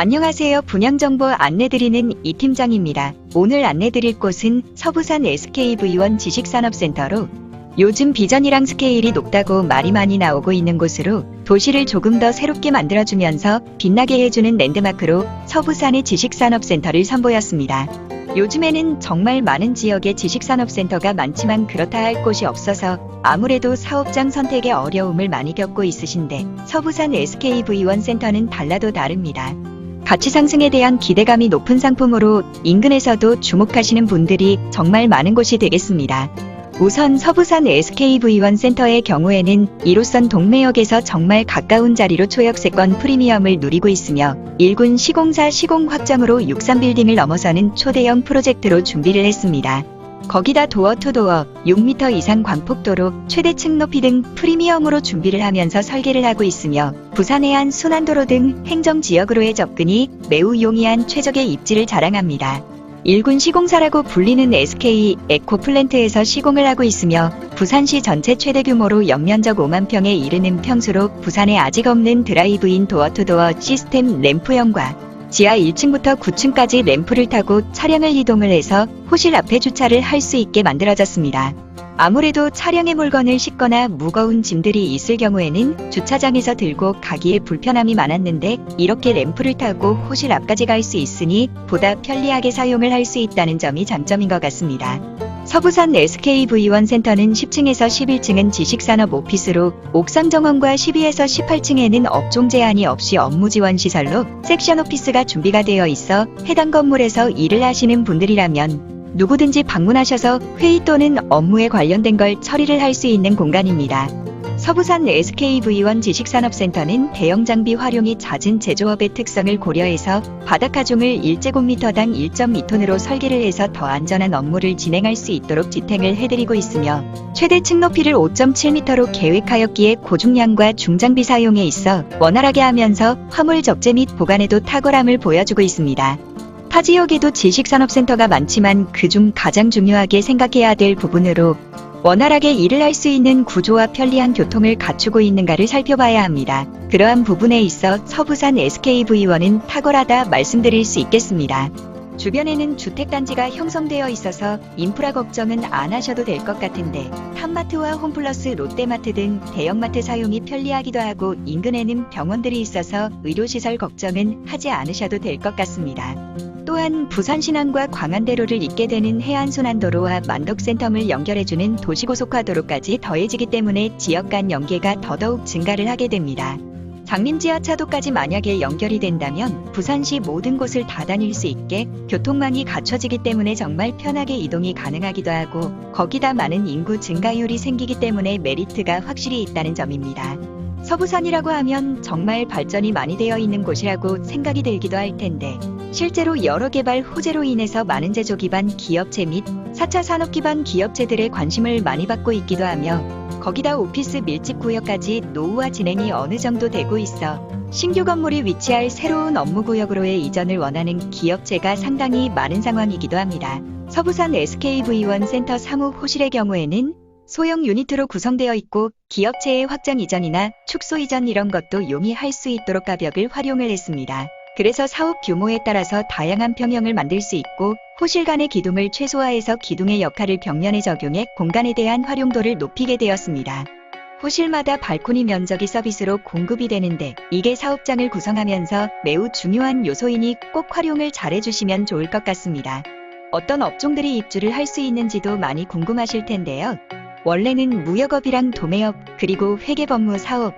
안녕하세요. 분양정보 안내드리는 이 팀장입니다. 오늘 안내드릴 곳은 서부산 SKV1 지식산업센터로 요즘 비전이랑 스케일이 높다고 말이 많이 나오고 있는 곳으로 도시를 조금 더 새롭게 만들어주면서 빛나게 해주는 랜드마크로 서부산의 지식산업센터를 선보였습니다. 요즘에는 정말 많은 지역에 지식산업센터가 많지만 그렇다 할 곳이 없어서 아무래도 사업장 선택에 어려움을 많이 겪고 있으신데 서부산 SKV1 센터는 달라도 다릅니다. 가치 상승에 대한 기대감이 높은 상품으로 인근에서도 주목하시는 분들이 정말 많은 곳이 되겠습니다. 우선 서부산 SKV1 센터의 경우에는 1호선 동매역에서 정말 가까운 자리로 초역세권 프리미엄을 누리고 있으며 1군 시공사 시공 확장으로 63빌딩을 넘어서는 초대형 프로젝트로 준비를 했습니다. 거기다 도어 투 도어 6m 이상 광폭도로 최대층 높이 등 프리미엄으로 준비를 하면서 설계를 하고 있으며 부산 해안 순환도로 등 행정지역으로의 접근이 매우 용이한 최적의 입지를 자랑합니다. 1군 시공사라고 불리는 SK 에코플랜트에서 시공을 하고 있으며 부산시 전체 최대 규모로 연면적 5만 평에 이르는 평수로 부산에 아직 없는 드라이브인 도어투도어 시스템 램프형과 지하 1층부터 9층까지 램프를 타고 차량을 이동을 해서 호실 앞에 주차를 할 수 있게 만들어졌습니다. 아무래도 차량에 물건을 싣거나 무거운 짐들이 있을 경우에는 주차장에서 들고 가기에 불편함이 많았는데 이렇게 램프를 타고 호실 앞까지 갈 수 있으니 보다 편리하게 사용을 할 수 있다는 점이 장점인 것 같습니다. 서부산 SKV1 센터는 10층에서 11층은 지식산업 오피스로 옥상 정원과 12에서 18층에는 업종 제한이 없이 업무 지원 시설로 섹션 오피스가 준비가 되어 있어 해당 건물에서 일을 하시는 분들이라면 누구든지 방문하셔서 회의 또는 업무에 관련된 걸 처리를 할 수 있는 공간입니다. 서부산 SKV1 지식산업센터는 대형 장비 활용이 잦은 제조업의 특성을 고려해서 바닥 하중을 1제곱미터당 1.2톤으로 설계를 해서 더 안전한 업무를 진행할 수 있도록 지탱을 해드리고 있으며 최대 층 높이를 5.7m로 계획하였기에 고중량과 중장비 사용에 있어 원활하게 하면서 화물 적재 및 보관에도 탁월함을 보여주고 있습니다. 타 지역에도 지식산업센터가 많지만 그중 가장 중요하게 생각해야 될 부분으로 원활하게 일을 할 수 있는 구조와 편리한 교통을 갖추고 있는가를 살펴봐야 합니다. 그러한 부분에 있어 서부산 SKV1은 탁월하다 말씀드릴 수 있겠습니다. 주변에는 주택단지가 형성되어 있어서 인프라 걱정은 안 하셔도 될 것 같은데 탑마트와 홈플러스 롯데마트 등 대형마트 사용이 편리하기도 하고 인근에는 병원들이 있어서 의료시설 걱정은 하지 않으셔도 될 것 같습니다. 또한 부산 신안과 광안대로를 잇게 되는 해안순환도로와 만덕센텀을 연결해주는 도시고속화도로까지 더해지기 때문에 지역 간 연계가 더더욱 증가를 하게 됩니다. 장림 지하차도까지 만약에 연결이 된다면 부산시 모든 곳을 다 다닐 수 있게 교통망이 갖춰지기 때문에 정말 편하게 이동이 가능하기도 하고 거기다 많은 인구 증가율이 생기기 때문에 메리트가 확실히 있다는 점입니다. 서부산이라고 하면 정말 발전이 많이 되어 있는 곳이라고 생각이 들기도 할 텐데 실제로 여러 개발 호재로 인해서 많은 제조 기반 기업체 및 4차 산업 기반 기업체들의 관심을 많이 받고 있기도 하며 거기다 오피스 밀집 구역까지 노후화 진행이 어느 정도 되고 있어 신규 건물이 위치할 새로운 업무 구역으로의 이전을 원하는 기업체가 상당히 많은 상황이기도 합니다. 서부산 SKV1 센터 사무 호실의 경우에는 소형 유니트로 구성되어 있고 기업체의 확장 이전이나 축소 이전 이런 것도 용이할 수 있도록 가벽을 활용을 했습니다. 그래서 사업 규모에 따라서 다양한 평형을 만들 수 있고 호실 간의 기둥을 최소화해서 기둥의 역할을 벽면에 적용해 공간에 대한 활용도를 높이게 되었습니다. 호실마다 발코니 면적이 서비스로 공급이 되는데 이게 사업장을 구성하면서 매우 중요한 요소이니 꼭 활용을 잘해주시면 좋을 것 같습니다. 어떤 업종들이 입주를 할 수 있는지도 많이 궁금하실 텐데요. 원래는 무역업이랑 도매업, 그리고 회계법무 사업,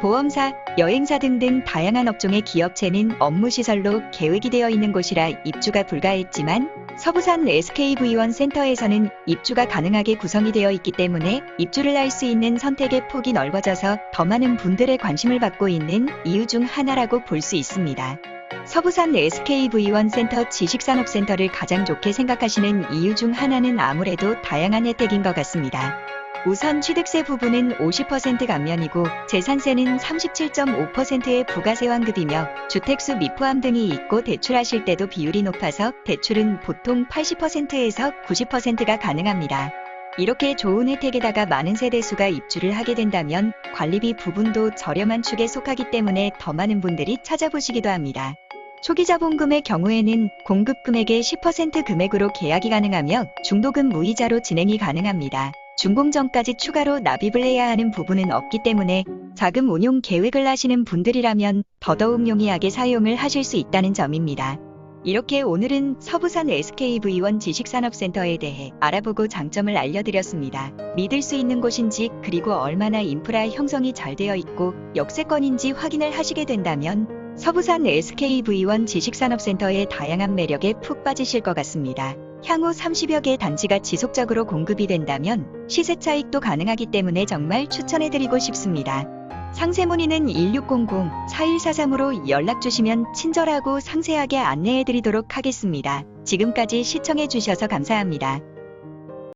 보험사, 여행사 등등 다양한 업종의 기업체는 업무 시설로 계획이 되어 있는 곳이라 입주가 불가했지만 서부산 SKV1 센터에서는 입주가 가능하게 구성이 되어 있기 때문에 입주를 할 수 있는 선택의 폭이 넓어져서 더 많은 분들의 관심을 받고 있는 이유 중 하나라고 볼 수 있습니다. 서부산 SKV1 센터 지식산업센터를 가장 좋게 생각하시는 이유 중 하나는 아무래도 다양한 혜택인 것 같습니다. 우선 취득세 부분은 50% 감면이고 재산세는 37.5%의 부가세 환급이며 주택수 미포함 등이 있고 대출하실 때도 비율이 높아서 대출은 보통 80%에서 90%가 가능합니다. 이렇게 좋은 혜택에다가 많은 세대수가 입주를 하게 된다면 관리비 부분도 저렴한 축에 속하기 때문에 더 많은 분들이 찾아보시기도 합니다. 초기 자본금의 경우에는 공급 금액의 10% 금액으로 계약이 가능하며 중도금 무이자로 진행이 가능합니다. 준공 전까지 추가로 납입을 해야 하는 부분은 없기 때문에 자금 운용 계획을 하시는 분들이라면 더더욱 용이하게 사용을 하실 수 있다는 점입니다. 이렇게 오늘은 서부산 SKV1 지식산업센터에 대해 알아보고 장점을 알려드렸습니다. 믿을 수 있는 곳인지 그리고 얼마나 인프라 형성이 잘 되어 있고 역세권인지 확인을 하시게 된다면 서부산 SKV1 지식산업센터의 다양한 매력에 푹 빠지실 것 같습니다. 향후 30여 개의 단지가 지속적으로 공급이 된다면 시세 차익도 가능하기 때문에 정말 추천해드리고 싶습니다. 상세 문의는 1600-4143으로 연락 주시면 친절하고 상세하게 안내해 드리도록 하겠습니다. 지금까지 시청해 주셔서 감사합니다.